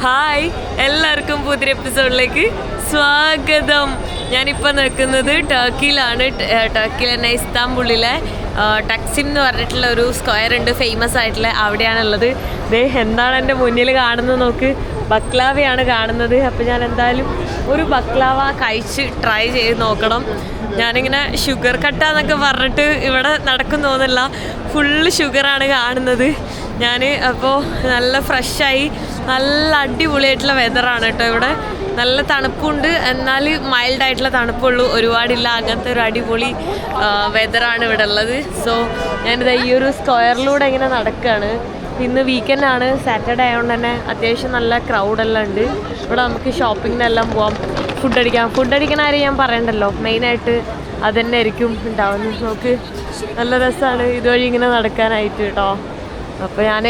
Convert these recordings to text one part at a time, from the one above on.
Hi എല്ലാവർക്കും പുതിയ എപ്പിസോഡിലേക്ക് സ്വാഗതം. ഞാനിപ്പോൾ നിൽക്കുന്നത് ടർക്കിയിലാണ് ടർക്കി തന്നെ ഇസ്താംബുളിലെ ടക്സിം എന്ന് പറഞ്ഞിട്ടുള്ള ഒരു സ്ക്വയർ ഉണ്ട്. ഫേമസ് ആയിട്ടുള്ള അവിടെയാണുള്ളത്. ദേ എന്താണ് എന്റെ മുന്നിൽ കാണുന്നത് നോക്ക്. ബക്ലാവയാണ് കാണുന്നത്. അപ്പോൾ ഞാൻ എന്തായാലും ഒരു ബക്ലാവ കഴിച്ച് ട്രൈ ചെയ്ത് നോക്കണം. ഞാനിങ്ങനെ ഷുഗർ കട്ടാന്നൊക്കെ പറഞ്ഞിട്ട് ഇവിടെ നടക്കുന്നോന്നല്ല. ഫുള്ള് ഷുഗറാണ് കാണുന്നത്. ഞാൻ അപ്പോൾ നല്ല ഫ്രഷായി നല്ല അടിപൊളിയായിട്ടുള്ള വെതറാണ് കേട്ടോ ഇവിടെ. നല്ല തണുപ്പുണ്ട്. എന്നാൽ മൈൽഡ് ആയിട്ടുള്ള തണുപ്പുള്ളൂ. ഒരുപാടില്ല. അങ്ങനത്തെ ഒരു അടിപൊളി വെതറാണ് ഇവിടെ ഉള്ളത്. സോ ഞാനിത് ഈ ഒരു സ്ക്വയറിലൂടെ ഇങ്ങനെ നടക്കുകയാണ് ഇന്ന് വീക്കെൻഡ് ആണ്. സാറ്റർഡേ ആയതുകൊണ്ട് തന്നെ അത്യാവശ്യം നല്ല ക്രൗഡെല്ലാം ഉണ്ട്. ഇവിടെ നമുക്ക് ഷോപ്പിങ്ങിനെല്ലാം പോവാം. ഫുഡ് അടിക്കാം. ഫുഡ് അടിക്കണ കാര്യം ഞാൻ പറയണ്ടല്ലോ. മെയിനായിട്ട് അത് തന്നെ ആയിരിക്കും ഉണ്ടാവുന്നത്. നമുക്ക് നല്ല രസമാണ് ഇതുവഴി ഇങ്ങനെ നടക്കാനായിട്ട് കേട്ടോ അപ്പോൾ ഞാൻ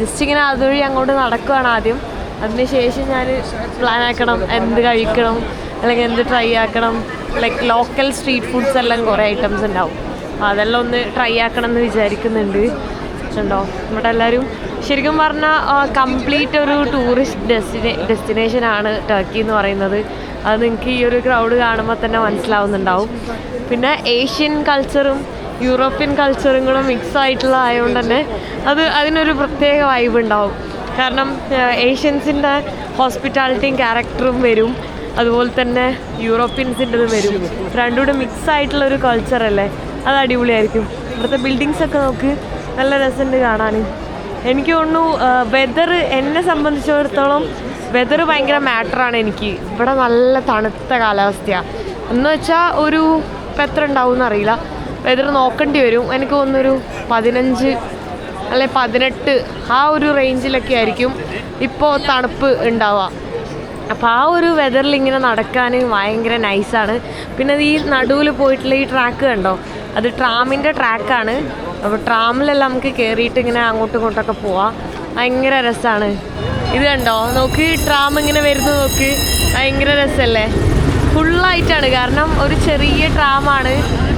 ജസ്റ്റ് ഇങ്ങനെ അതുവഴി അങ്ങോട്ട് നടക്കുകയാണ് ആദ്യം. അതിനുശേഷം ഞാൻ പ്ലാൻ ആക്കണം എന്ത് കഴിക്കണം അല്ലെങ്കിൽ എന്ത് ട്രൈ ആക്കണം. ലൈക്ക് ലോക്കൽ സ്ട്രീറ്റ് ഫുഡ്സ് എല്ലാം കുറേ ഐറ്റംസ് ഉണ്ടാവും അതെല്ലാം ഒന്ന് ട്രൈ ആക്കണം എന്ന് വിചാരിക്കുന്നുണ്ട്. ഉണ്ടോ നമ്മുടെ എല്ലാവരും ശരിക്കും പറഞ്ഞാൽ കംപ്ലീറ്റ് ഒരു ടൂറിസ്റ്റ് ഡെസ്റ്റിനേ ഡെസ്റ്റിനേഷനാണ് ടർക്കി എന്ന് പറയുന്നത്. അത് നിങ്ങൾക്ക് ഈ ഒരു ക്രൗഡ് കാണുമ്പോൾ തന്നെ മനസ്സിലാവുന്നുണ്ടാവും. പിന്നെ ഏഷ്യൻ കൾച്ചറും യൂറോപ്യൻ കൾച്ചറും കൂടെ മിക്സ് ആയിട്ടുള്ള ആയതുകൊണ്ട് തന്നെ അത് അതിനൊരു പ്രത്യേക വൈബ് ഉണ്ടാവും. കാരണം ഏഷ്യൻസിന്റെ ഹോസ്പിറ്റാലിറ്റിയും ക്യാരക്ടറും വരും. അതുപോലെ തന്നെ യൂറോപ്യൻസിന്റെ വരും. രണ്ടും കൂടെ മിക്സ് ആയിട്ടുള്ള ഒരു കൾച്ചറല്ലേ അത് അടിപൊളിയായിരിക്കും. ഇവിടുത്തെ ബിൽഡിങ്സ് ഒക്കെ നോക്ക് നല്ല രസമുണ്ട് കാണാൻ എനിക്ക് തോന്നുന്നു വെതർ എന്നെ സംബന്ധിച്ചിടത്തോളം വെതർ ഭയങ്കര മാറ്ററാണ് എനിക്ക്. ഇവിടെ നല്ല തണുത്ത കാലാവസ്ഥയാണ് എന്ന് വെച്ചാൽ ഒരു ഇപ്പം എത്ര ഉണ്ടാവും എന്നറിയില്ല വെതർ നോക്കേണ്ടി വരും. എനിക്ക് തോന്നുന്നൊരു പതിനഞ്ച് അല്ലെ പതിനെട്ട് ആ ഒരു റേഞ്ചിലൊക്കെ ആയിരിക്കും ഇപ്പോൾ തണുപ്പ് ഉണ്ടാവുക അപ്പോൾ ആ ഒരു വെതറിൽ ഇങ്ങനെ നടക്കാൻ ഭയങ്കര നൈസാണ് പിന്നെ ഈ നടുവിൽ പോയിട്ടുള്ള ഈ ട്രാക്ക് കണ്ടോ? അത് ട്രാമിന്റെ ട്രാക്കാണ് അപ്പോൾ ട്രാമിലെല്ലാം നമുക്ക് കയറിയിട്ട് ഇങ്ങനെ അങ്ങോട്ടും ഇങ്ങോട്ടൊക്കെ പോവാം. ഭയങ്കര രസമാണ് ഇത് കണ്ടോ? നോക്ക് ട്രാം ഇങ്ങനെ വരുന്നു നോക്ക്. ഭയങ്കര രസമല്ലേ ഫുള്ളായിട്ടാണ് കാരണം ഒരു ചെറിയ ട്രാമാണ്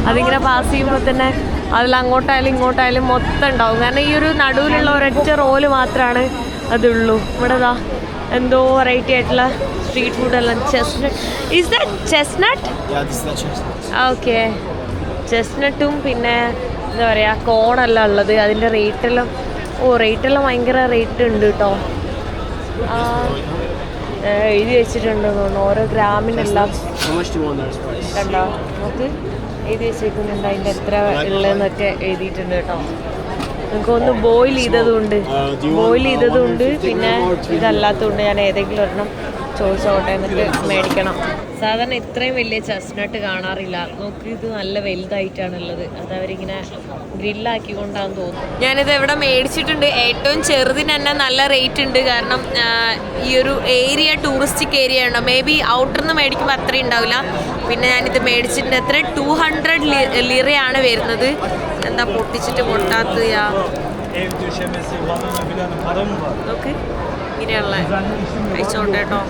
അതിങ്ങനെ പാസ് ചെയ്യുമ്പോൾ തന്നെ അതിൽ അങ്ങോട്ടായാലും ഇങ്ങോട്ടായാലും മൊത്തം ഉണ്ടാവും. കാരണം ഈ ഒരു നടുവിലുള്ള ഒരൊറ്റ റോൽ മാത്രമാണ് അതുള്ളൂ. ഇവിടെ ഇതാ എന്തോ വെറൈറ്റി ആയിട്ടുള്ള സ്ട്രീറ്റ് ഫുഡ് എല്ലാം ചെസ്നട്ട് ദ ചെസ്നട്ട്. ഓക്കെ ചെസ്നട്ടും പിന്നെ എന്താ പറയുക കോണല്ല ഉള്ളത്. അതിന്റെ റേറ്റെല്ലാം ഓ റേറ്റെല്ലാം ഭയങ്കര റേറ്റ് ഉണ്ട് കേട്ടോ എഴുതി വെച്ചിട്ടുണ്ട് തോന്നുന്നു. ഓരോ ഗ്രാമിനെല്ലാം? കണ്ടോ? നമുക്ക് എഴുതി വെച്ചേക്കുന്നുണ്ട് അതിന്റെ എത്ര ഉള്ളതെന്നൊക്കെ എഴുതിയിട്ടുണ്ട് കേട്ടോ. നിങ്ങൾക്ക് ഒന്ന് ബോയിൽ want, ബോയിൽ ചെയ്തതുകൊണ്ട് ചെയ്തതുണ്ട്. 150 പിന്നെ gram or 200? ഇതല്ലാത്തതുകൊണ്ട് ഞാൻ ഏതെങ്കിലും ഒരെണ്ണം ചോദിച്ചോട്ടെ എന്നിട്ട് മേടിക്കണം. സാധാരണ ഇത്രയും വലിയ ചസ്നട്ട് കാണാറില്ല. നോക്ക് ഇത് നല്ല വലുതായിട്ടാണുള്ളത്. അത് അവരിങ്ങനെ ഗ്രില്ലാക്കിക്കൊണ്ടാന്ന് തോന്നുന്നു. ഞാനിത് എവിടെ മേടിച്ചിട്ടുണ്ട്. ഏറ്റവും ചെറുതിന് തന്നെ നല്ല റേറ്റ് ഉണ്ട്. കാരണം ഈ ഒരു ഏരിയ ടൂറിസ്റ്റിക് ഏരിയ ഉണ്ടോ? മേ ബി ഔട്ടർ നിന്ന് മേടിക്കുമ്പോൾ അത്രയും ഉണ്ടാവില്ല. പിന്നെ ഞാനിത് മേടിച്ചിട്ടുണ്ട് എത്ര ടു ഹൺഡ്രഡ് ലിറയാണ് വരുന്നത്. എന്താ പൊട്ടിച്ചിട്ട് പൊട്ടാത്ത ഇങ്ങനെയുള്ള അയച്ചോണ്ട് കേട്ടോ.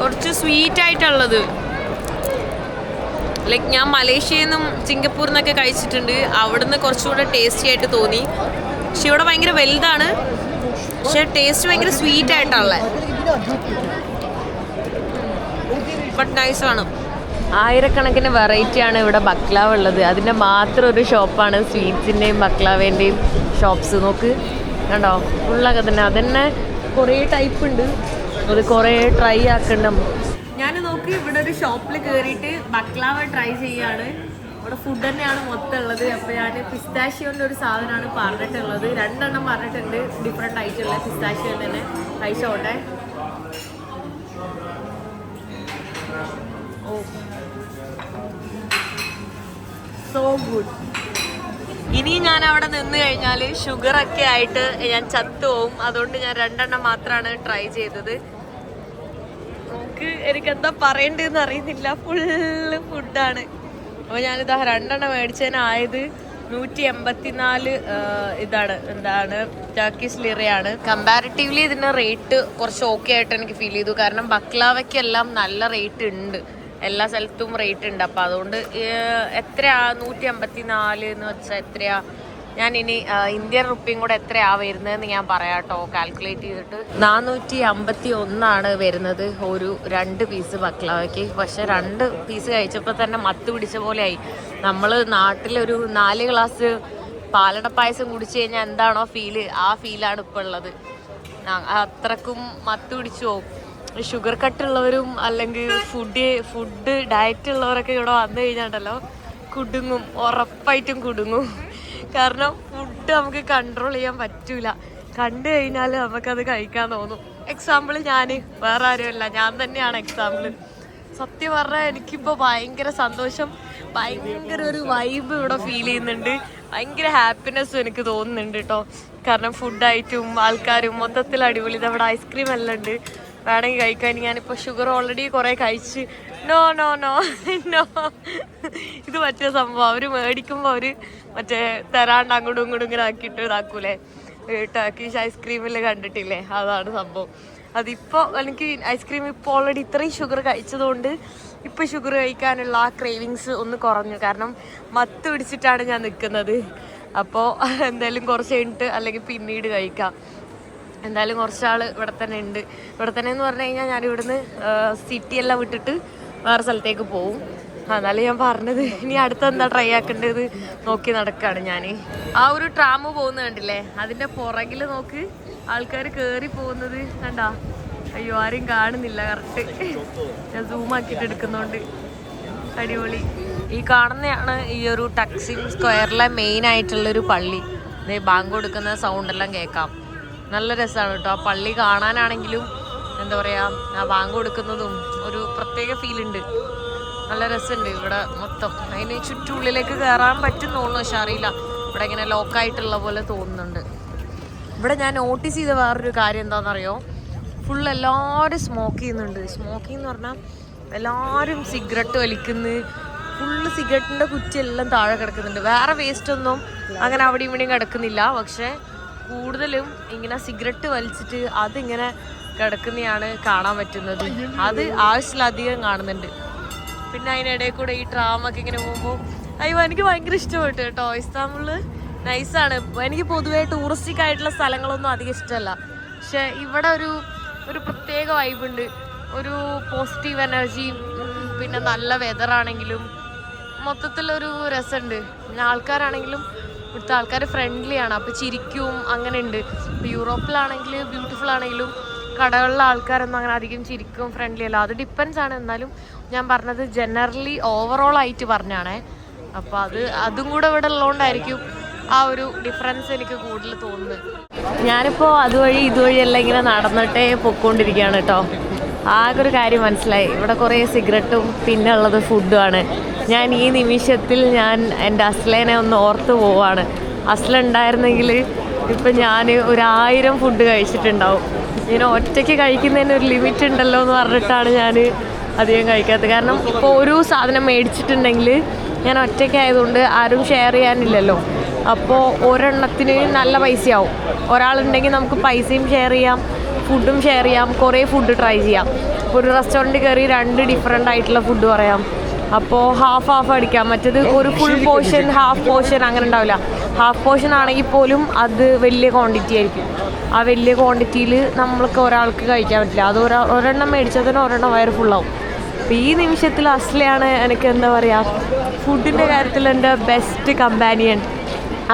കുറച്ച് സ്വീറ്റ് ആയിട്ടുള്ളത്. ലൈക്ക് ഞാൻ മലേഷ്യയിൽ നിന്നും സിംഗപ്പൂരിൽ നിന്നൊക്കെ കഴിച്ചിട്ടുണ്ട്. അവിടുന്ന് കുറച്ചുകൂടെ ടേസ്റ്റി ആയിട്ട് തോന്നി. പക്ഷെ ഇവിടെ ഭയങ്കര വലുതാണ്. പക്ഷെ ടേസ്റ്റ് ഭയങ്കര സ്വീറ്റ് ആയിട്ടാണ് ബട്ട് നൈസാണ് ആയിരക്കണക്കിന് വെറൈറ്റി ആണ് ഇവിടെ ബക്ലാവ് ഉള്ളത്. അതിന്റെ മാത്രം ഒരു ഷോപ്പാണ് സ്വീറ്റ്സിന്റെയും ബക്ലാവേന്റെയും ഷോപ്സ് നോക്ക്. കണ്ടോ? ഫുള്ളൊക്കെ തന്നെ. അതന്നെ കുറേ ടൈപ്പ് ഉണ്ട്. അത് കുറേ ട്രൈ ആക്കണ്ട. ഞാൻ നോക്കി ഇവിടെ ഒരു ഷോപ്പിൽ കയറിയിട്ട് ബക്ലാവ് ട്രൈ ചെയ്യാണ്. ഇവിടെ ഫുഡ് തന്നെയാണ് മൊത്തം ഉള്ളത്. അപ്പോൾ ഞാൻ പിസ്താഷ്യോന്റെ ഒരു സാധനമാണ് പറഞ്ഞിട്ടുള്ളത്. രണ്ടെണ്ണം പറഞ്ഞിട്ടുണ്ട്. ഡിഫറെന്റ് ആയിട്ടുള്ള പിസ്താഷ്യോ തന്നെ. കഴിച്ചോട്ടെ സോ ഗുഡ് ഇനി ഞാൻ അവിടെ നിന്ന് കഴിഞ്ഞാൽ ഷുഗർ ഒക്കെ ആയിട്ട് ഞാൻ ചത്തുപോകും അതുകൊണ്ട് ഞാൻ രണ്ടെണ്ണം മാത്രമാണ് ട്രൈ ചെയ്തത്. നമുക്ക് എനിക്കെന്താ പറയണ്ടെന്ന് അറിയുന്നില്ല. ഫുള്ള് ഫുഡാണ് അപ്പോൾ ഞാനിതാ രണ്ടെണ്ണം മേടിച്ചതിനായത് നൂറ്റി എൺപത്തിനാല് ഇതാണ് എന്താണ് ടർക്കിഷ് ലിറയാണ് കമ്പാരിറ്റീവ്ലി ഇതിന്റെ റേറ്റ് കുറച്ച് ഓക്കെ ആയിട്ട് എനിക്ക് ഫീൽ ചെയ്തു. കാരണം ബക്ലാവയ്ക്കെല്ലാം നല്ല റേറ്റ് ഉണ്ട്. എല്ലാ സ്ഥലത്തും റേറ്റ് ഉണ്ട്. അപ്പോൾ അതുകൊണ്ട് എത്രയാ? നൂറ്റി എൺപത്തി നാല് എന്ന് വെച്ചാൽ എത്രയാ? ഞാൻ ഇനി ഇന്ത്യൻ റുപ്പിയും കൂടെ എത്രയാ വരുന്നതെന്ന് ഞാൻ പറയാം കാൽക്കുലേറ്റ് ചെയ്തിട്ട്. നാനൂറ്റി അമ്പത്തി ഒന്നാണ് വരുന്നത്. ഒരു രണ്ട് പീസ് ബക്ലാവയ്ക്ക്. പക്ഷെ രണ്ട് പീസ് കഴിച്ചപ്പോൾ തന്നെ മത്ത് പിടിച്ച പോലെ ആയി നമ്മൾ നാട്ടിലൊരു നാല് ഗ്ലാസ് പാലട പായസം കുടിച്ചു കഴിഞ്ഞാൽ എന്താണോ ഫീൽ ആ ഫീലാണ് ഇപ്പോൾ ഉള്ളത്. അത്രക്കും മത്ത് പിടിച്ചു? പോകും ഷുഗർ കട്ട് ഉള്ളവരും അല്ലെങ്കിൽ ഫുഡ് ഫുഡ് ഡയറ്റ് ഉള്ളവരൊക്കെ ഇവിടെ വന്നു കഴിഞ്ഞാണ്ടല്ലോ കുടുങ്ങും. ഉറപ്പായിട്ടും കുടുങ്ങും. കാരണം ഫുഡ് നമുക്ക് കൺട്രോൾ ചെയ്യാൻ പറ്റൂല. കണ്ടു കഴിഞ്ഞാൽ നമുക്കത് കഴിക്കാൻ തോന്നും. എക്സാമ്പിൾ ഞാൻ വേറെ ആരുമല്ല. ഞാൻ തന്നെയാണ് എക്സാമ്പിൾ സത്യം പറഞ്ഞാൽ എനിക്കിപ്പോൾ ഭയങ്കര സന്തോഷം ഭയങ്കര ഒരു വൈബ് ഇവിടെ ഫീൽ ചെയ്യുന്നുണ്ട്. ഭയങ്കര ഹാപ്പിനെസ്സും എനിക്ക് തോന്നുന്നുണ്ട് കേട്ടോ കാരണം ഫുഡായിട്ടും ആൾക്കാരും മൊത്തത്തിൽ അടിപൊളി. ഇത് അവിടെ ഐസ്ക്രീം എല്ലാം ഉണ്ട്. വേണമെങ്കിൽ കഴിക്കാൻ. ഞാനിപ്പോൾ ഷുഗർ ഓൾറെഡി കുറേ കഴിച്ച്. നോ നോ നോ നോ ഇത് പറ്റിയ സംഭവം. അവർ മേടിക്കുമ്പോൾ അവർ മറ്റേ തരാണ്ട് അങ്ങോട്ടും ഇങ്ങോട്ടും ഇങ്ങനെ ആക്കിയിട്ട് ഇതാക്കൂലേ? ടർക്കിഷ് ഐസ്ക്രീമിൽ കണ്ടിട്ടില്ലേ? അതാണ് സംഭവം. അതിപ്പോൾ എനിക്ക് ഐസ്ക്രീം ഇപ്പോൾ ഓൾറെഡി ഇത്രയും ഷുഗർ കഴിച്ചതുകൊണ്ട് ഇപ്പോൾ ഷുഗർ കഴിക്കാനുള്ള ആ ക്രേവിങ്സ് ഒന്ന് കുറഞ്ഞു. കാരണം മത്ത് പിടിച്ചിട്ടാണ് ഞാൻ നിൽക്കുന്നത് അപ്പോൾ എന്തായാലും കുറച്ച് കഴിഞ്ഞിട്ട് അല്ലെങ്കിൽ പിന്നീട് കഴിക്കാം. എന്തായാലും കുറച്ചാൾ ഇവിടെ തന്നെ ഉണ്ട്. ഇവിടെ തന്നെ എന്ന് പറഞ്ഞു കഴിഞ്ഞാൽ ഞാൻ ഇവിടുന്ന് സിറ്റി എല്ലാം വിട്ടിട്ട് വേറെ സ്ഥലത്തേക്ക് പോവും. എന്നാലും ഞാൻ പറഞ്ഞത് ഇനി അടുത്ത എന്താ ട്രൈ ആക്കേണ്ടത് നോക്കി നടക്കാണ് ഞാൻ ആ ഒരു ട്രാമ് പോകുന്നത് കണ്ടില്ലേ? അതിന്റെ പുറകിൽ നോക്ക് ആൾക്കാർ കയറി പോകുന്നത് കണ്ടാ? അയ്യോ ആരും കാണുന്നില്ല കറക്റ്റ് ഞാൻ സൂം ആക്കിയിട്ട് എടുക്കുന്നുണ്ട്. അടിപൊളി. ഈ കാണുന്നതാണ് ഈ ഒരു ടക്സിൻ സ്ക്വയറിലെ മെയിൻ ആയിട്ടുള്ളൊരു പള്ളി. ബാങ്ക് കൊടുക്കുന്ന സൗണ്ട് എല്ലാം കേൾക്കാം. നല്ല രസമാണ് കേട്ടോ. ആ പള്ളി കാണാനാണെങ്കിലും എന്താ പറയാ ആ ബാങ്ക് കൊടുക്കുന്നതും ഒരു പ്രത്യേക ഫീൽ ഉണ്ട്. നല്ല രസമുണ്ട് ഇവിടെ മൊത്തം. അതിന് ചുറ്റുള്ളിലേക്ക് കയറാൻ പറ്റും തോന്നുന്നു പക്ഷെ അറിയില്ല. ഇവിടെ ഇങ്ങനെ ലോക്കായിട്ടുള്ള പോലെ തോന്നുന്നുണ്ട്. ഇവിടെ ഞാൻ നോട്ടീസ് ചെയ്ത വേറൊരു കാര്യം എന്താണെന്നറിയോ? ഫുൾ എല്ലാവരും സ്മോക്ക് ചെയ്യുന്നുണ്ട്. സ്മോക്കിംഗ് എന്ന് പറഞ്ഞാൽ എല്ലാവരും സിഗരറ്റ് വലിക്കുന്നു. ഫുള്ള് സിഗരറ്റിന്റെ കുറ്റിയെല്ലാം താഴെ കിടക്കുന്നുണ്ട്. വേറെ വേസ്റ്റ് ഒന്നും അങ്ങനെ അവിടെ ഇവിടെയും കിടക്കുന്നില്ല. പക്ഷേ കൂടുതലും ഇങ്ങനെ സിഗരറ്റ് വലിച്ചിട്ട് അതിങ്ങനെ കിടക്കുന്നതാണ് കാണാൻ പറ്റുന്നത്. അത് ആവശ്യത്തിലധികം കാണുന്നുണ്ട്. പിന്നെ അതിനിടയിൽ കൂടെ ഈ ട്രാമൊക്കെ ഇങ്ങനെ പോകുമ്പോൾ അയ്യോ എനിക്ക് ഭയങ്കര ഇഷ്ടപ്പെട്ടു കേട്ടോ. ഇസ്താംബിൾ നൈസാണ് എനിക്ക് പൊതുവേ ടൂറിസ്റ്റിക് ആയിട്ടുള്ള സ്ഥലങ്ങളൊന്നും അധികം ഇഷ്ടമല്ല. പക്ഷെ ഇവിടെ ഒരു ഒരു പ്രത്യേക വൈബുണ്ട് ഒരു പോസിറ്റീവ് എനർജിയും പിന്നെ നല്ല വെതറാണെങ്കിലും മൊത്തത്തിലൊരു രസമുണ്ട്. പിന്നെ ആൾക്കാരാണെങ്കിലും ഇവിടുത്തെ ആൾക്കാർ ഫ്രണ്ട്ലി ആണ്. അപ്പോൾ ചിരിക്കും അങ്ങനെ ഉണ്ട്. ഇപ്പോൾ യൂറോപ്പിലാണെങ്കിൽ ബ്യൂട്ടിഫുൾ ആണെങ്കിലും കടകളിലെ ആൾക്കാരൊന്നും അങ്ങനെ അധികം ചിരിക്കും ഫ്രണ്ട്ലി അല്ല. അത് ഡിപ്പെൻസ് ആണ്. എന്നാലും ഞാൻ പറഞ്ഞത് ജനറലി ഓവറോൾ ആയിട്ട് പറഞ്ഞാണേ. അപ്പോൾ അത് അതും കൂടെ ഇവിടെ ഉള്ളതുകൊണ്ടായിരിക്കും ആ ഒരു ഡിഫറൻസ് എനിക്ക് കൂടുതൽ തോന്നുന്നത്. ഞാനിപ്പോൾ അതുവഴി ഇതുവഴി എല്ലാം ഇങ്ങനെ നടന്നിട്ടേ പൊക്കോണ്ടിരിക്കുകയാണ് കേട്ടോ. ആകെ ഒരു കാര്യം മനസ്സിലായി. ഇവിടെ കുറേ സിഗരറ്റും പിന്നെ ഉള്ളത് ഫുഡുമാണ്. ഞാൻ ഈ നിമിഷത്തിൽ ഞാൻ എന്റെ അസ്ലേനെ ഒന്ന് ഓർത്ത് പോവാണ്. അസ്ല ഉണ്ടായിരുന്നെങ്കിൽ ഇപ്പം ഞാൻ ഒരായിരം ഫുഡ് കഴിച്ചിട്ടുണ്ടാവും. ഇങ്ങനെ ഒറ്റയ്ക്ക് കഴിക്കുന്നതിന് ഒരു ലിമിറ്റ് ഉണ്ടല്ലോ എന്ന് പറഞ്ഞിട്ടാണ് ഞാൻ അധികം കഴിക്കാത്തത്. കാരണം ഇപ്പോൾ ഒരു സാധനം മേടിച്ചിട്ടുണ്ടെങ്കിൽ ഞാൻ ഒറ്റയ്ക്കായതുകൊണ്ട് ആരും ഷെയർ ചെയ്യാനില്ലല്ലോ. അപ്പോൾ ഒരെണ്ണത്തിന് നല്ല പൈസയാവും. ഒരാളുണ്ടെങ്കിൽ നമുക്ക് പൈസയും ഷെയർ ചെയ്യാം. ഫുഡും ഷെയർ ചെയ്യാം. കുറേ ഫുഡ് ട്രൈ ചെയ്യാം. ഒരു റെസ്റ്റോറന്റ് കയറി രണ്ട് ഡിഫറെന്റ് ആയിട്ടുള്ള ഫുഡ് പറയാം. അപ്പോൾ ഹാഫ് ഹാഫ് അടിക്കാം. മറ്റത് ഒരു ഫുൾ പോർഷൻ ഹാഫ് പോർഷൻ അങ്ങനെ ഉണ്ടാവില്ല. ഹാഫ് പോർഷൻ ആണെങ്കിൽ പോലും അത് വലിയ ക്വാണ്ടിറ്റി ആയിരിക്കും. ആ വലിയ ക്വാണ്ടിറ്റിയിൽ നമ്മൾക്ക് ഒരാൾക്ക് കഴിക്കാൻ പറ്റില്ല. അത് ഒരാ ഒരെണ്ണം മേടിച്ചതിന് ഒരെണ്ണം വയറ് ഫുള്ളാവും അപ്പോൾ ഈ നിമിഷത്തിൽ അസ്ലയാണ് എനിക്ക് എന്താ പറയുക ഫുഡിന്റെ കാര്യത്തിൽ എന്റെ ബെസ്റ്റ് കമ്പാനിയൻ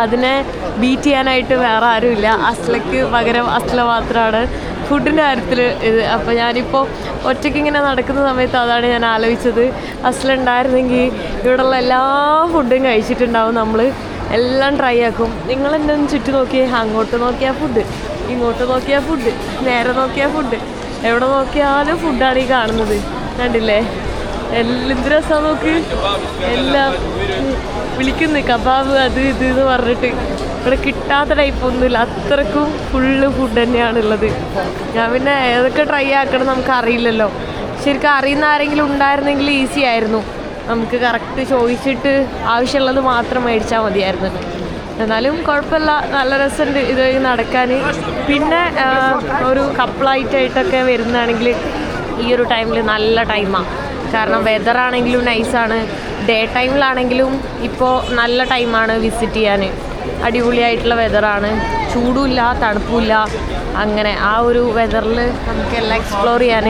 അതിനെ ബീറ്റ് ചെയ്യാനായിട്ട് വേറെ ആരുമില്ല. അസ്ലയ്ക്ക് പകരം അസ്ല മാത്രമാണ് ഫുഡിന്റെ കാര്യത്തിൽ ഇത് അപ്പോൾ ഞാനിപ്പോൾ ഒറ്റയ്ക്ക് ഇങ്ങനെ നടക്കുന്ന സമയത്ത് അതാണ് ഞാൻ ആലോചിച്ചത്. അസലുണ്ടായിരുന്നെങ്കിൽ ഇവിടെയുള്ള എല്ലാ ഫുഡും കഴിച്ചിട്ടുണ്ടാവും നമ്മൾ എല്ലാം ട്രൈ ആക്കും. നിങ്ങൾ എന്നെ ഒന്ന് ചുറ്റും നോക്കിയേ അങ്ങോട്ട് നോക്കിയാൽ ഫുഡ് ഇങ്ങോട്ട് നോക്കിയാൽ ഫുഡ് നേരെ നോക്കിയാൽ ഫുഡ് എവിടെ നോക്കിയാലും ഫുഡാണ് ഈ കാണുന്നത്. കണ്ടില്ലേ? എന്ത് രസമാണ് നോക്ക്. എല്ലാം വിളിക്കുന്നു. കബാബ് അത് ഇത് എന്ന് പറഞ്ഞിട്ട്. ഇവിടെ കിട്ടാത്ത ടൈപ്പ് ഒന്നുമില്ല. അത്രക്കും ഫുള്ള് ഫുഡ് തന്നെയാണ് ഉള്ളത് ഞാൻ പിന്നെ ഏതൊക്കെ ട്രൈ ആക്കണം നമുക്ക് അറിയില്ലല്ലോ. ശരിക്കും അറിയുന്ന ആരെങ്കിലും ഉണ്ടായിരുന്നെങ്കിൽ ഈസി ആയിരുന്നു. നമുക്ക് കറക്റ്റ് ചോദിച്ചിട്ട് ആവശ്യമുള്ളത് മാത്രം മേടിച്ചാൽ മതിയായിരുന്നു. എന്നാലും കുഴപ്പമില്ല. നല്ല രസമുണ്ട് ഇത് നടക്കാൻ. പിന്നെ ഒരു കപ്പിളായിട്ടായിട്ടൊക്കെ വരുന്നതാണെങ്കിൽ ഈ ഒരു ടൈമിൽ നല്ല ടൈമാണ് കാരണം വെതർ ആണെങ്കിലും നൈസാണ് ഡേ ടൈമിലാണെങ്കിലും ഇപ്പോൾ നല്ല ടൈമാണ് വിസിറ്റ് ചെയ്യാൻ. അടിപൊളിയായിട്ടുള്ള വെതറാണ് ചൂടുമില്ല തണുപ്പില്ല അങ്ങനെ ആ ഒരു വെതറിൽ നമുക്ക് എല്ലാം എക്സ്പ്ലോർ ചെയ്യാൻ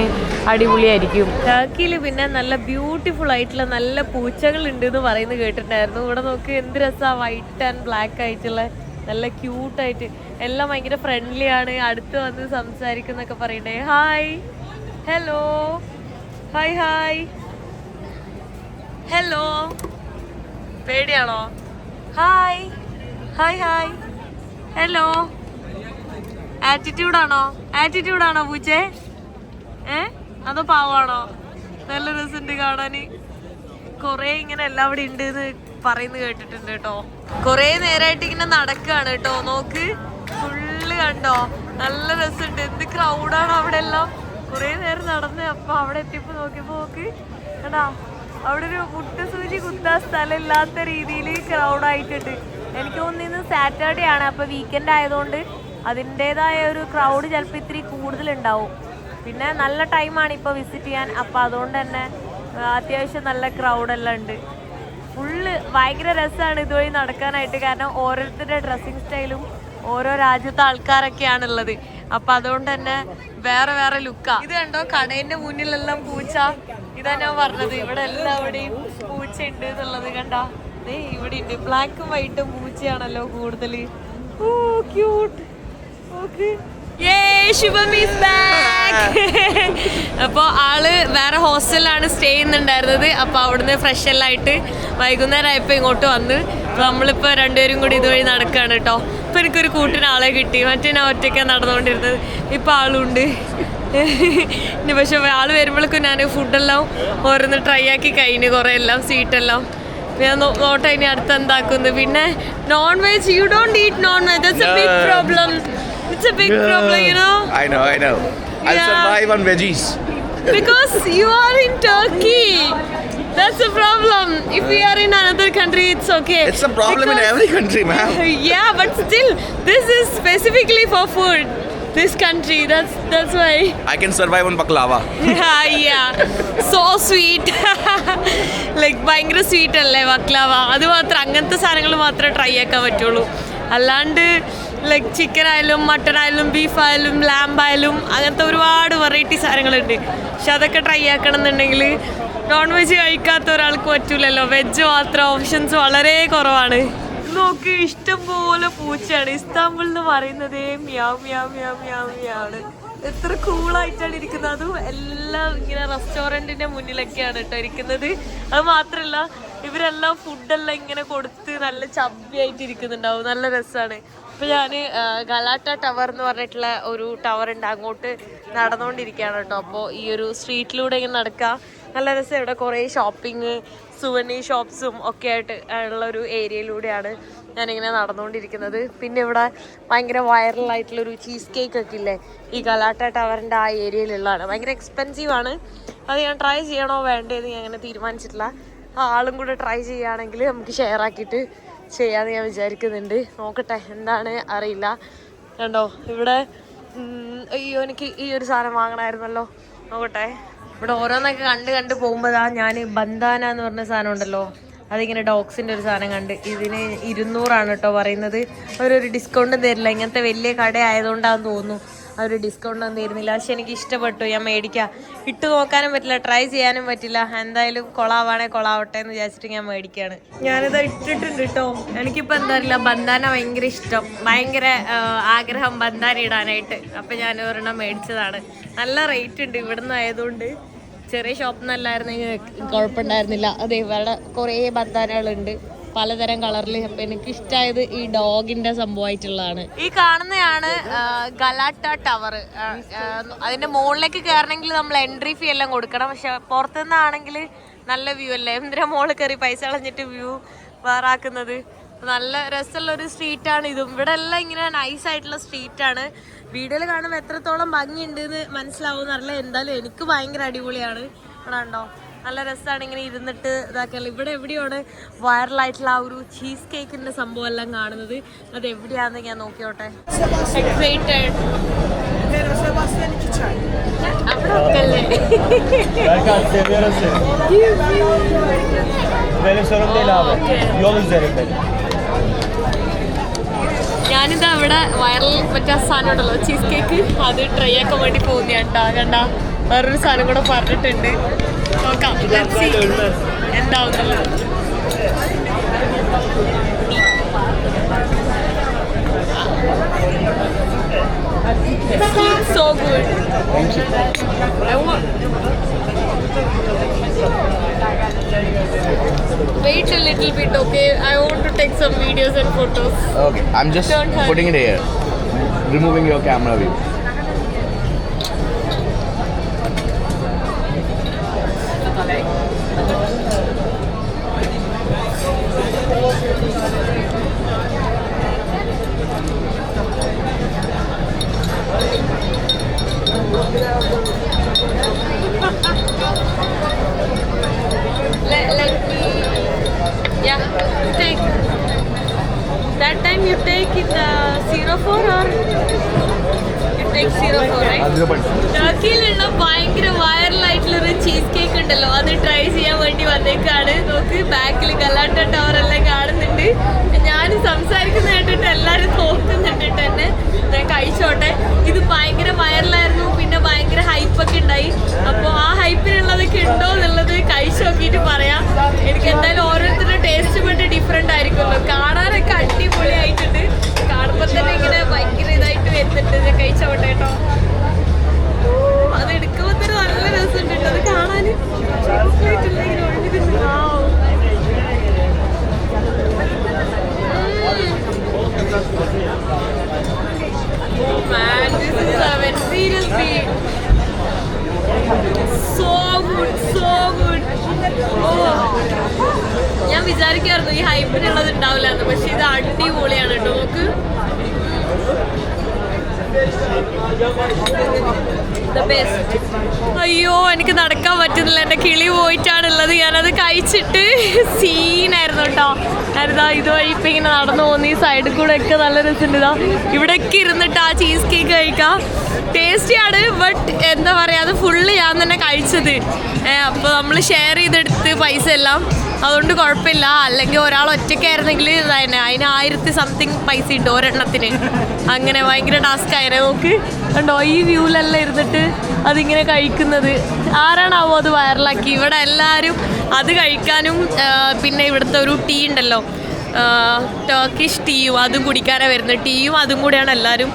അടിപൊളിയായിരിക്കും. ടർക്കിയിൽ പിന്നെ നല്ല ബ്യൂട്ടിഫുൾ ആയിട്ടുള്ള നല്ല പൂച്ചകൾ ഉണ്ട് എന്ന് പറയുന്നത് കേട്ടിട്ടുണ്ടായിരുന്നു. ഇവിടെ നോക്ക് എന്ത് രസമാണ് വൈറ്റ് ആൻഡ് ബ്ലാക്ക് ആയിട്ടുള്ള നല്ല ക്യൂട്ടായിട്ട് എല്ലാം ഭയങ്കര ഫ്രണ്ട്ലി ആണ്. അടുത്ത് വന്ന് സംസാരിക്കുന്നൊക്കെ പറയണ്ടേ. Hi hello hi hi hello പേടിയാണോ? ഹായ് ഹായ് ഹായ് ഹലോ ആറ്റിറ്റ്യൂഡാണോ ആറ്റിറ്റ്യൂഡാണോ പൂച്ചേ? ഏ? അതോ പാവാണോ? നല്ല രസമുണ്ട് കാണാൻ കൊറേ ഇങ്ങനെ എല്ലാം അവിടെ ഉണ്ട് എന്ന് പറയുന്നത് കേട്ടിട്ടുണ്ട് കേട്ടോ. കൊറേ നേരമായിട്ട് ഇങ്ങനെ നടക്കുകയാണ് കേട്ടോ. നോക്ക്. ഫുള്ള് കണ്ടോ? നല്ല രസമുണ്ട്. എന്ത് ക്രൗഡാണ് അവിടെ എല്ലാം? കൊറേ നേരം നടന്ന് അപ്പോൾ അവിടെ എത്തിയപ്പോ നോക്കിയപ്പോ നോക്ക്. കേട്ടാ അവിടെ ഒരു മുട്ടുസൂചി കുത്താൻ സ്ഥലം ഇല്ലാത്ത രീതിയിൽ ക്രൗഡ് ആയിട്ടുണ്ട്. എനിക്ക് തോന്നുന്നു സാറ്റർഡേ ആണ്. അപ്പൊ വീക്കെൻഡ് ആയതുകൊണ്ട് അതിന്റെതായ ഒരു ക്രൗഡ് ചിലപ്പോൾ ഇത്തിരി കൂടുതലുണ്ടാവും. പിന്നെ നല്ല ടൈമാണ് ഇപ്പോൾ വിസിറ്റ് ചെയ്യാൻ. അപ്പോൾ അതുകൊണ്ട് തന്നെ അത്യാവശ്യം നല്ല ക്രൗഡെല്ലാം ഉണ്ട്. ഫുള്ള് ഭയങ്കര രസമാണ് ഇതുവഴി നടക്കാനായിട്ട്. കാരണം ഓരോരുത്തരുടെ ഡ്രസ്സിങ് സ്റ്റൈലും ഓരോ രാജ്യത്തെ ആൾക്കാരൊക്കെയാണുള്ളത്. അപ്പൊ അതുകൊണ്ട് തന്നെ വേറെ വേറെ ലുക്കാ ഇത് കണ്ടോ? കടേന്റെ മുന്നിലെല്ലാം പൂച്ച. ഇതാ ഞാൻ പറഞ്ഞത്. ഇവിടെ എല്ലാവിടെയും പൂച്ച ഉണ്ട് എന്നുള്ളത് കണ്ടോ? ഇവിടെ ഉണ്ട്. ബ്ലാക്കും വൈറ്റും പൂച്ചയാണല്ലോ കൂടുതൽ ഓ ക്യൂട്ട് ഓക്കെ. അപ്പോൾ ആൾ വേറെ ഹോസ്റ്റലിലാണ് സ്റ്റേ ചെയ്യുന്നുണ്ടായിരുന്നത്. അപ്പോൾ അവിടുന്ന് ഫ്രഷ് എല്ലാം ആയിട്ട് വൈകുന്നേരം ആയപ്പോൾ ഇങ്ങോട്ട് വന്ന് അപ്പോൾ നമ്മളിപ്പോൾ രണ്ടുപേരും കൂടി ഇതുവഴി നടക്കുകയാണ് കേട്ടോ അപ്പോൾ എനിക്കൊരു കൂട്ടിന് ആളെ കിട്ടി. മറ്റേ ഞാൻ ഒറ്റയ്ക്കാണ് നടന്നുകൊണ്ടിരുന്നത്. ഇപ്പോൾ ആളുണ്ട്. ഇനി പക്ഷെ ആൾ വരുമ്പോഴേക്കും ഞാൻ ഫുഡെല്ലാം ഓരോന്ന് ട്രൈ ആക്കി കഴിഞ്ഞു കുറേ എല്ലാം സ്വീറ്റെല്ലാം ഞാൻ നോ- നോട്ടെ ഇനി അടുത്ത് എന്താക്കുന്നു പിന്നെ non veg you don't eat non veg that's a big problem it's a big problem you know I know, I know. I'll Yeah. survive on veggies. because you are in Turkey. That's the problem. If we are in another country, it's okay. It's a problem in Because- every country, ma'am. yeah, but still, this is specifically for food. This country. That's that's why. I can survive on baklava. yeah, yeah. So sweet. like ഭയങ്കര sweet അല്ലേ baklava അത് മാത്രം അങ്ങനത്തെ സാധനങ്ങൾ മാത്രമേ try ആക്കാൻ പറ്റുള്ളൂ അല്ലാണ്ട് ലൈക്ക് ചിക്കൻ ആയാലും മട്ടൺ ആയാലും ബീഫ് ആയാലും ലാമ്പ് ആയാലും അങ്ങനത്തെ ഒരുപാട് വെറൈറ്റി സാധനങ്ങളുണ്ട് പക്ഷെ അതൊക്കെ ട്രൈ ആക്കണം എന്നുണ്ടെങ്കിൽ നോൺ വെജ് കഴിക്കാത്ത ഒരാൾക്ക് പറ്റൂലല്ലോ വെജ് മാത്രം ഓപ്ഷൻസ് വളരെ കുറവാണ് നോക്ക് ഇഷ്ടം പോലെ പൂച്ചയാണ്. ഇസ്താംബുൾ എന്ന് പറയുന്നതേ മ്യാവ് മ്യാവ് മ്യാവ് മ്യാവ് മ്യാണ് എത്ര കൂളായിട്ടാണ് ഇരിക്കുന്നത്. അതും എല്ലാം ഇങ്ങനെ റെസ്റ്റോറന്റിന്റെ മുന്നിലൊക്കെയാണ് കേട്ടോ ഇരിക്കുന്നത്. അത് മാത്രമല്ല ഇവരെല്ലാം ഫുഡെല്ലാം ഇങ്ങനെ കൊടുത്ത് നല്ല ചബ്ബിയായിട്ട് ഇരിക്കുന്നുണ്ടാവും. നല്ല രസമാണ് ഇപ്പൊ ഞാൻ ഗലാട്ട ടവർ എന്ന് പറഞ്ഞിട്ടുള്ള ഒരു ടവർ ഉണ്ട്. അങ്ങോട്ട് നടന്നുകൊണ്ടിരിക്കുകയാണ് കേട്ടോ. അപ്പോൾ ഈ ഒരു സ്ട്രീറ്റിലൂടെ ഇങ്ങനെ നടക്കുക നല്ല രസം ഇവിടെ കുറേ ഷോപ്പിംഗ് സുവനീർ ഷോപ്സും ഒക്കെ ആയിട്ട് ഉള്ള ഒരു ഏരിയയിലൂടെയാണ് ഞാനിങ്ങനെ നടന്നുകൊണ്ടിരിക്കുന്നത്. പിന്നെ ഇവിടെ ഭയങ്കര വൈറലായിട്ടുള്ളൊരു ചീസ് കേക്ക് ഒക്കെ ഇല്ലേ? ഈ കലാട്ട ടവറിന്റെ ആ ഏരിയയിലുള്ളതാണ്. ഭയങ്കര എക്സ്പെൻസീവ് ആണ്. അത് ഞാൻ ട്രൈ ചെയ്യണോ വേണ്ടതെന്ന് ഞാൻ അങ്ങനെ തീരുമാനിച്ചിട്ടില്ല. ആ ആളും കൂടെ ട്രൈ ചെയ്യുകയാണെങ്കിൽ നമുക്ക് ഷെയർ ആക്കിയിട്ട് ചെയ്യാമെന്ന് ഞാൻ വിചാരിക്കുന്നുണ്ട്. നോക്കട്ടെ എന്താണ് അറിയില്ല. കണ്ടോ ഇവിടെ അയ്യോ എനിക്ക് ഈ ഒരു സാധനം വാങ്ങണമായിരുന്നല്ലോ. നോക്കട്ടെ. ഇവിടെ ഓരോന്നൊക്കെ കണ്ട് കണ്ട് പോകുമ്പോഴാ ഞാൻ ബന്ധാന എന്ന് പറഞ്ഞ സാധനം ഉണ്ടല്ലോ. അതിങ്ങനെ ഡോഗ്സിന്റെ ഒരു സാധനം കണ്ട് ഇതിന് ഇരുന്നൂറാണ് കേട്ടോ പറയുന്നത്. അവരൊരു ഡിസ്കൗണ്ട് തരില്ല. ഇങ്ങനത്തെ വലിയ കട ആയതുകൊണ്ടാന്ന് തോന്നുന്നു. അവർ ഡിസ്കൗണ്ട് ഒന്നും തരുന്നില്ല പക്ഷെ എനിക്ക് ഇഷ്ടപ്പെട്ടു. ഞാൻ മേടിക്കാം. ഇട്ട് നോക്കാനും പറ്റില്ല. ട്രൈ ചെയ്യാനും പറ്റില്ല. എന്തായാലും കൊളാവാണേ കൊളാവട്ടെ എന്ന് വിചാരിച്ചിട്ട് ഞാൻ മേടിക്കുകയാണ് ഞാനിത് ഇട്ടിട്ടുണ്ട് കേട്ടോ എനിക്കിപ്പോൾ എന്താ അറിയില്ല. ബന്ധാന ഭയങ്കര ഇഷ്ടം. ഭയങ്കര ആഗ്രഹം ബന്ധാന ഇടാനായിട്ട്. അപ്പം ഞാൻ ഒരെണ്ണം മേടിച്ചതാണ്. നല്ല റേറ്റ് ഉണ്ട് ഇവിടുന്ന് ആയതുകൊണ്ട്. ചെറിയ ഷോപ്പിൽ നിന്നല്ലായിരുന്നെങ്കിൽ കുഴപ്പമുണ്ടായിരുന്നില്ല. അതെ ഇവിടെ കുറേ ബന്ധാനകളുണ്ട് പലതരം കളറിൽ അപ്പൊ എനിക്ക് ഇഷ്ടമായത് ഈ ഡോഗിന്റെ സംഭവമായിട്ടുള്ളതാണ്. ഈ കാണുന്നതാണ് ഗലാട്ട ടവർ അതിന്റെ മുകളിലേക്ക് കയറണമെങ്കിൽ നമ്മൾ എൻട്രി ഫീ എല്ലാം കൊടുക്കണം. പക്ഷെ പുറത്തുനിന്നാണെങ്കിൽ നല്ല വ്യൂ അല്ലേ? എന്തിനാ മുകളിൽ കയറി പൈസ കളഞ്ഞിട്ട് വ്യൂ വേറാക്കുന്നത് നല്ല രസമുള്ള ഒരു സ്ട്രീറ്റ് ആണ് ഇതും. ഇവിടെ എല്ലാം ഇങ്ങനെ നൈസ് ആയിട്ടുള്ള സ്ട്രീറ്റ് ആണ്. വീഡിയോയിൽ കാണുമ്പോൾ എത്രത്തോളം ഭംഗിയുണ്ട് എന്ന് മനസ്സിലാവും അറിയില്ല എന്തായാലും എനിക്ക് ഭയങ്കര അടിപൊളിയാണ്. ഇവിടെ ഉണ്ടോ നല്ല രസമാണ് ഇങ്ങനെ ഇരുന്നിട്ട് ഇതാക്കല്ല ഇവിടെ എവിടെയാണ് വൈറലായിട്ടുള്ള ആ ഒരു ചീസ് കേക്കിന്റെ സംഭവം എല്ലാം കാണുന്നത്? അത് എവിടെയാണെന്ന് ഞാൻ നോക്കിയോട്ടെ. ഞാനിത് അവിടെ വൈറൽ മറ്റേ സാധനം ഉണ്ടല്ലോ ചീസ് കേക്ക് അത് ട്രൈ ആക്കാൻ വേണ്ടി പോകുന്നതാണ് കണ്ടാ കണ്ട വേറൊരു സാധനം കൂടെ പറഞ്ഞിട്ടുണ്ട്. Bakalım. Let's see. And down the line. Endow'da. It's so good. Thank you. I want. Wait a little bit, okay? I want to take some videos and photos. Okay, I'm just Don't putting hurry. it here. Removing your camera view. വിചാരിക്കായിരുന്നു ഈ ഹൈപ്പിനുള്ളത് ഉണ്ടാവില്ല എന്ന് പക്ഷെ ഇത് അടിപൊളിയാണ് കേട്ടോ നമുക്ക്. അയ്യോ എനിക്ക് നടക്കാൻ പറ്റുന്നില്ല. എന്റെ കിളി പോയിട്ടാണുള്ളത്. ഞാനത് കഴിച്ചിട്ട് സീനായിരുന്നു കേട്ടോ ഞാനിതാ ഇതുവഴി ഇപ്പം ഇങ്ങനെ നടന്നു പോകുന്നു. ഈ സൈഡിൽ കൂടെ ഒക്കെ നല്ല രസമുണ്ട് ഇതാ ഇവിടെയൊക്കെ ഇരുന്നിട്ട് ആ ചീസ് കേക്ക് കഴിക്കാം. ടേസ്റ്റിയാണ് ബട്ട് എന്താ പറയുക അത് ഫുള്ള് ഞാൻ തന്നെ കഴിച്ചത്. അപ്പോൾ നമ്മൾ ഷെയർ ചെയ്തെടുത്ത് പൈസ എല്ലാം. അതുകൊണ്ട് കുഴപ്പമില്ല. അല്ലെങ്കിൽ ഒരാൾ ഒറ്റയ്ക്കായിരുന്നെങ്കിൽ തന്നെ അതിന് ആയിരത്തി സംതിങ് പൈസ ഉണ്ട് ഒരെണ്ണത്തിന്. അങ്ങനെ ഭയങ്കര ടാസ്ക് ആയിരുന്നു നോക്ക്. കണ്ടോ ഈ വ്യൂവിലെല്ലാം ഇരുന്നിട്ട് അതിങ്ങനെ കഴിക്കുന്നത്. ആരാണാവോ അത് വൈറലാക്കി ഇവിടെ എല്ലാവരും അത് കഴിക്കാനും പിന്നെ ഇവിടുത്തെ ഒരു ടീ ഉണ്ടല്ലോ. ടർക്കിഷ് ടീയും അതും കുടിക്കാനാണ് വരുന്നത്. ടീയും അതും കൂടെയാണ് എല്ലാവരും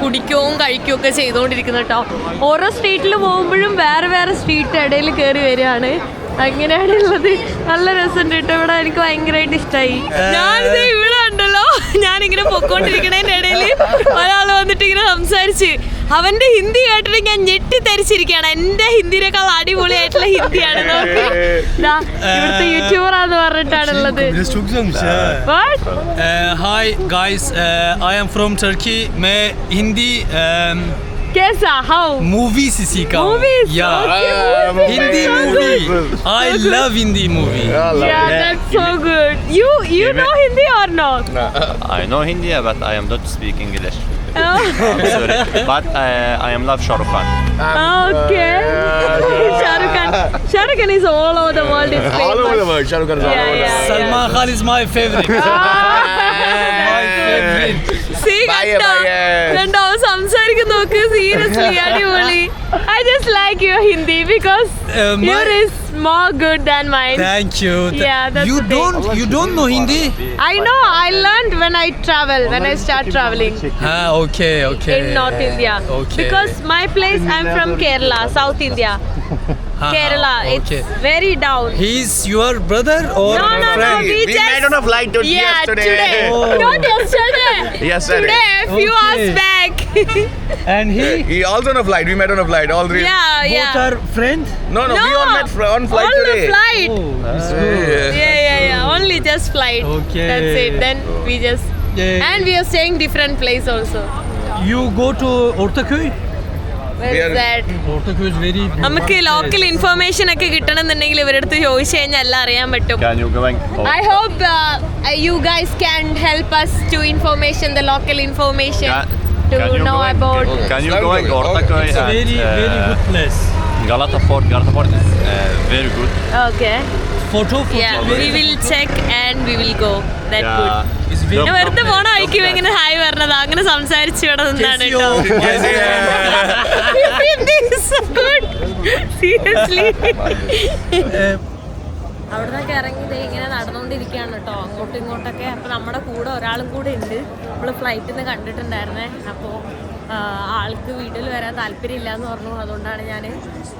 കുടിക്കുകയും കഴിക്കുകയും ഒക്കെ ചെയ്തുകൊണ്ടിരിക്കുന്നത് കേട്ടോ. ഓരോ സ്ട്രീറ്റിൽ പോകുമ്പോഴും വേറെ വേറെ സ്ട്രീറ്റ് ഇടയിൽ കയറി വരികയാണ്. അങ്ങനെയാണ് ഉള്ളത് നല്ല രസമുണ്ട് കേട്ടോ. ഇവിടെ എനിക്ക് ഭയങ്കരമായിട്ട് ഇഷ്ടമായി ഞാനിത് ഇവിടെ ഉണ്ടല്ലോ. ഞാനിങ്ങനെ പൊക്കോണ്ടിരിക്കണേന്റെ ഇടയിൽ ഒരാൾ വന്നിട്ട് ഇങ്ങനെ സംസാരിച്ച് അവന്റെ ഹിന്ദി കേട്ടിട്ട് ഞാൻ ഞെട്ടിത്തരിച്ചിരിക്കുകയാണ് എന്റെ ഹിന്ദിനേക്കാൾ അടിപൊളിയായിട്ടുള്ള ഹിന്ദിയാണ് ഇവിടുത്തെ ഇവിടുത്തെ യൂട്യൂബറാന്ന് പറഞ്ഞിട്ടാണുള്ളത്. Hi guys I am from Turkey may guys, कैसा हाउ मूवी से सीखा मूवीज या Hindi movie I love Hindi movie Yeah, that's so good. You you know Hindi or not? I know Hindi, but I am not speaking English. Oh, sorry. But I I am love Shahrukh Khan. okay. Uh, Shahrukh Khan. Shahrukh Khan is all over the world. It's all over the world. Shahrukh Khan is all Yeah, the world. yeah, Salman Khan is my favorite. Ah. my favorite. See, Bye, bye joke is seriously adiboli. I just like your Hindi because uh, yours is more good than mine. Thank you. yeah, that's you don't you don't know Hindi? I know. I learned when I travel when I start traveling. Ah, okay, okay. In North India. Okay. Because my place, I'm from Kerala, South India. Kerala Okay. it's very down He's your brother or No, no, no, friend? we We just met on a flight to yeah yesterday. today Oh. not yesterday Yesterday. today a few Okay. hours back And he He also on a flight. We met on a flight. All three. yeah both yeah are friend? No, no, we all met fr- on flight on today. the flight Oh, it's Yeah. good. yeah yeah yeah only just flight Okay. that's it then we just Yeah. and we are staying different place also You go to Ortaköy? നമുക്ക് local information ഒക്കെ കിട്ടണമെന്നുണ്ടെങ്കിൽ ഇവരുടെ അടുത്ത് ചോദിച്ചു കഴിഞ്ഞാൽ എല്ലാം അറിയാൻ പറ്റും. Can you go and I hope you guys can help us to information the local information to know about Can you go and Ortaköy It's a very very good place. Galata Fort. Galata Fort is uh, very good. Okay. Photo, photo. We we will check and we will go. That Yeah. It's ഞാൻ വെറുതെ പോണ? Look ഇങ്ങനെ hi പറഞ്ഞത്. അങ്ങനെ സംസാരിച്ചു ഇവിടെ നിന്നാണ് Casio, seriously അവിടെ നിന്നൊക്കെ ഇറങ്ങി ഇങ്ങനെ നടന്നുകൊണ്ടിരിക്കുകയാണ് കേട്ടോ. അങ്ങോട്ടും ഇങ്ങോട്ടൊക്കെ. അപ്പൊ നമ്മുടെ കൂടെ ഒരാളും കൂടെ ഉണ്ട്. നമ്മൾ ഫ്ലൈറ്റിൽ നിന്ന് കണ്ടിട്ടുണ്ടായിരുന്നേ. അപ്പോൾ ആൾക്ക് വീഡിയോയിൽ വരാൻ താല്പര്യമില്ല എന്ന് പറഞ്ഞു. അതുകൊണ്ടാണ് ഞാൻ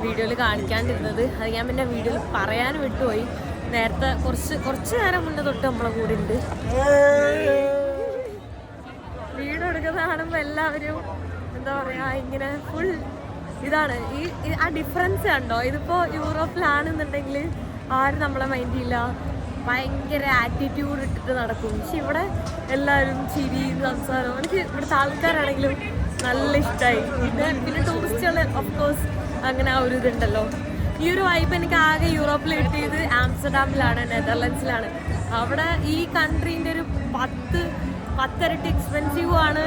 വീഡിയോയിൽ കാണിക്കാണ്ടിരുന്നത്. അത് ഞാൻ പിന്നെ വീഡിയോയിൽ പറയാൻ വിട്ടുപോയി. നേരത്തെ കുറച്ച് കുറച്ച് നേരം മുന്നേ തൊട്ട് നമ്മളെ കൂടെ ഉണ്ട്. വീട് എടുക്കുന്ന കാണുമ്പോൾ എല്ലാവരും എന്താ പറയുക ഇങ്ങനെ ഫുൾ ഇതാണ്. ഈ ആ ഡിഫറൻസ് കണ്ടോ? ഇതിപ്പോൾ യൂറോപ്പിലാണെന്നുണ്ടെങ്കിൽ ആരും നമ്മളെ മൈൻഡ് ഭയങ്കര ആറ്റിറ്റ്യൂഡ് ഇട്ടിട്ട് നടക്കും. പക്ഷെ ഇവിടെ എല്ലാവരും ചിരി സംസാരം എനിക്ക് ഇവിടുത്തെ ആൾക്കാരാണെങ്കിലും നല്ല ഇഷ്ടമായി പിന്നെ പിന്നെ ടൂറിസ്റ്റുകൾ ഓഫ്കോഴ്സ് അങ്ങനെ ആ ഒരു ഇതുണ്ടല്ലോ. ഈ ഒരു വൈബ് എനിക്ക് ആകെ യൂറോപ്പിൽ കിട്ടിയത് ആംസ്റ്റർഡാമിലാണ് നെതർലൻഡ്സിലാണ്. അവിടെ ഈ കൺട്രീന്റെ ഒരു പത്ത് പത്തരട്ടി എക്സ്പെൻസീവ് ആണ്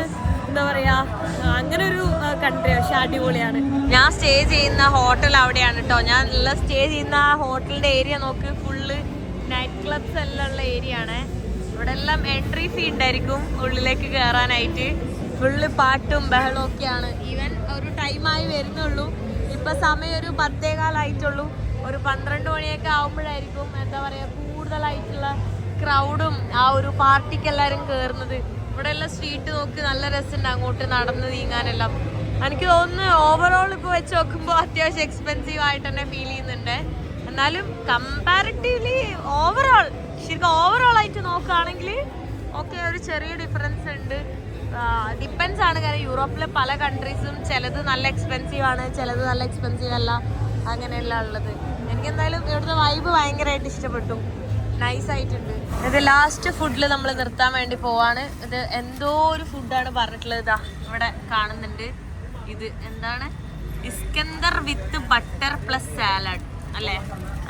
എന്താ പറയാ അങ്ങനെ ഒരു കൺട്രി പക്ഷെ അടിപൊളിയാണ്. ഞാൻ സ്റ്റേ ചെയ്യുന്ന ഹോട്ടൽ അവിടെയാണ് കേട്ടോ ഞാൻ ഉള്ള സ്റ്റേ ചെയ്യുന്ന ഹോട്ടലിന്റെ ഏരിയ നോക്ക് ഫുള്ള് നൈറ്റ് ക്ലബ്സ് എല്ലാം ഉള്ള ഏരിയ ആണ്. ഇവിടെ എല്ലാം എൻട്രി ഫീ ഉണ്ടായിരിക്കും ഉള്ളിലേക്ക് കയറാനായിട്ട് ഫുള്ള് പാട്ടും ബഹളവും ഒക്കെയാണ്. ഈവൻ ഒരു ടൈമായി വരുന്നുള്ളൂ. ഇപ്പൊ സമയം ഒരു പത്തേകാലായിട്ടുള്ളൂ ഒരു പന്ത്രണ്ട് മണിയൊക്കെ ആവുമ്പോഴായിരിക്കും എന്താ പറയാ കൂടുതലായിട്ടുള്ള ക്രൗഡും ആ ഒരു പാർട്ടിക്ക് എല്ലാവരും കയറുന്നത് ഇവിടെ എല്ലാം സ്ട്രീറ്റ് നോക്കി നല്ല രസമുണ്ട് അങ്ങോട്ട് നടന്ന് നീങ്ങാനെല്ലാം. എനിക്ക് തോന്നുന്നു ഓവറോൾ ഇപ്പോൾ വെച്ച് നോക്കുമ്പോൾ അത്യാവശ്യം എക്സ്പെൻസീവ് ആയിട്ട് തന്നെ ഫീൽ ചെയ്യുന്നുണ്ട്. എന്നാലും കമ്പാരിറ്റീവ്ലി ഓവറോൾ ശരിക്കും ഓവറോൾ ആയിട്ട് നോക്കുകയാണെങ്കിൽ ഒക്കെ ഒരു ചെറിയ ഡിഫറൻസ് ഉണ്ട്. ഡിപ്പെൻസ് ആണ് കാരണം യൂറോപ്പിലെ പല കൺട്രീസും ചിലത് നല്ല എക്സ്പെൻസീവ് ആണ് ചിലത് നല്ല എക്സ്പെൻസീവ് അല്ല. അങ്ങനെയല്ല ഉള്ളത്. എനിക്ക് എന്തായാലും ഇവിടുത്തെ വൈബ് ഭയങ്കരമായിട്ട് ഇഷ്ടപ്പെട്ടു. നൈസ് ആയിട്ടുണ്ട്. ഇത് ലാസ്റ്റ് ഫുഡിൽ നമ്മൾ നിർത്താൻ വേണ്ടി പോവാണ്. ഇത് എന്തോ ഒരു ഫുഡാണ് പറഞ്ഞിട്ടുള്ളത് ഇതാ ഇവിടെ കാണുന്നുണ്ട്. ഇത് എന്താണ്? Iskender with butter plus salad. അല്ലേ?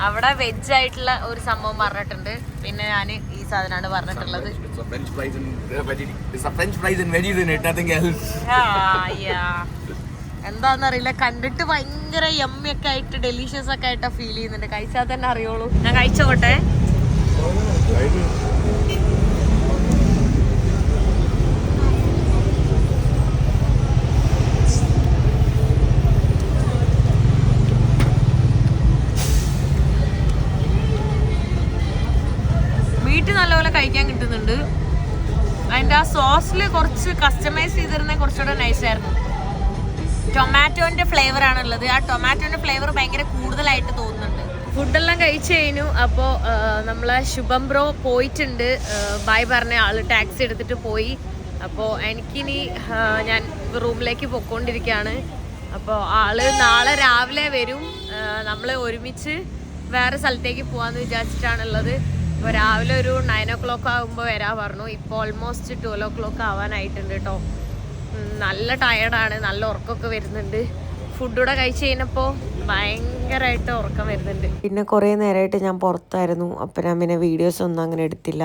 അവിടെ വെജ് ആയിട്ടുള്ള ഒരു സംഭവം പറഞ്ഞിട്ടുണ്ട്. പിന്നെ ഞാൻ ഈ സാധനമാണ് പറഞ്ഞിട്ടുള്ളത്. Uh. എന്താന്നറിയില്ല കണ്ടിട്ട് ഭയങ്കര യമ്മി ഒക്കെ ആയിട്ട് ഡെലീഷ്യസ് ഒക്കെ ആയിട്ട് ഫീൽ ചെയ്യുന്നുണ്ട്. കഴിച്ചാൽ തന്നെ അറിയോളൂ ഞാൻ കഴിച്ചോട്ടെ? നല്ലപോലെ കഴിക്കാൻ കിട്ടുന്നുണ്ട്. അതിന്റെ ആ സോസിൽ കുറച്ച് കസ്റ്റമൈസ് ചെയ്തിരുന്ന കുറച്ചുകൂടെ നൈസായിരുന്നു ടൊമാറ്റോന്റെ ഫ്ലേവർ ആണുള്ളത്. ആ ടൊമാറ്റോന്റെ ഫ്ലേവർ ഭയങ്കര കൂടുതലായിട്ട് തോന്നുന്നുണ്ട്. ഫുഡെല്ലാം കഴിച്ചു കഴിഞ്ഞു. അപ്പോൾ നമ്മളെ ശുഭം ബ്രോ പോയിട്ടുണ്ട്. ബായ് പറഞ്ഞ ആൾ ടാക്സി എടുത്തിട്ട് പോയി. അപ്പോൾ എനിക്കിനി ഞാൻ റൂമിലേക്ക് പൊക്കോണ്ടിരിക്കുകയാണ് അപ്പോൾ ആൾ നാളെ രാവിലെ വരും. നമ്മൾ ഒരുമിച്ച് വേറെ സ്ഥലത്തേക്ക് പോകാമെന്ന് വിചാരിച്ചിട്ടാണുള്ളത്. ഇപ്പോൾ രാവിലെ ഒരു നയൻ ഒ ക്ലോക്ക് ആകുമ്പോൾ വരാൻ പറഞ്ഞു. ഇപ്പോൾ ഓൾമോസ്റ്റ് ട്വൽവ് ഒ ക്ലോക്ക് ആവാനായിട്ടുണ്ട് കേട്ടോ നല്ല ടയർഡാണ് നല്ല ഉറക്കമൊക്കെ വരുന്നുണ്ട്. ഫുഡൂടെ കഴിച്ച് കഴിഞ്ഞപ്പോൾ ഭയങ്കരമായിട്ട് ഉറക്കം വരുന്നുണ്ട്. പിന്നെ കുറേ നേരമായിട്ട് ഞാൻ പുറത്തായിരുന്നു. അപ്പം ഞാൻ പിന്നെ വീഡിയോസ് ഒന്നും അങ്ങനെ എടുത്തില്ല.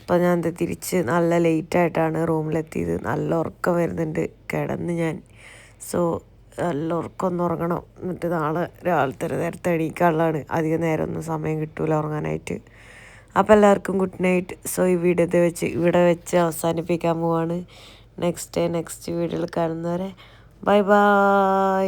അപ്പം ഞാൻ എന്താ തിരിച്ച് നല്ല ലേറ്റായിട്ടാണ് റൂമിലെത്തിയത്. നല്ല ഉറക്കം വരുന്നുണ്ട്. കിടന്ന് ഞാൻ. സോ നല്ല ഉറക്കമൊന്നും ഉറങ്ങണം. എന്നിട്ട് നാളെ രാവിലത്തെ നേരത്തെ എണീക്കാനുള്ളതാണ്. അധികം നേരമൊന്നും സമയം കിട്ടൂല ഉറങ്ങാനായിട്ട്. അപ്പോൾ എല്ലാവർക്കും ഗുഡ് നൈറ്റ് സോ ഈ വീഡിയോ ഇത് വെച്ച് ഇവിടെ വെച്ച് അവസാനിപ്പിക്കാൻ പോവാണ്. നെക്സ്റ്റ് ഡേ നെക്സ്റ്റ് വീഡിയോയിൽ കാണുന്നവരെ. Bye bye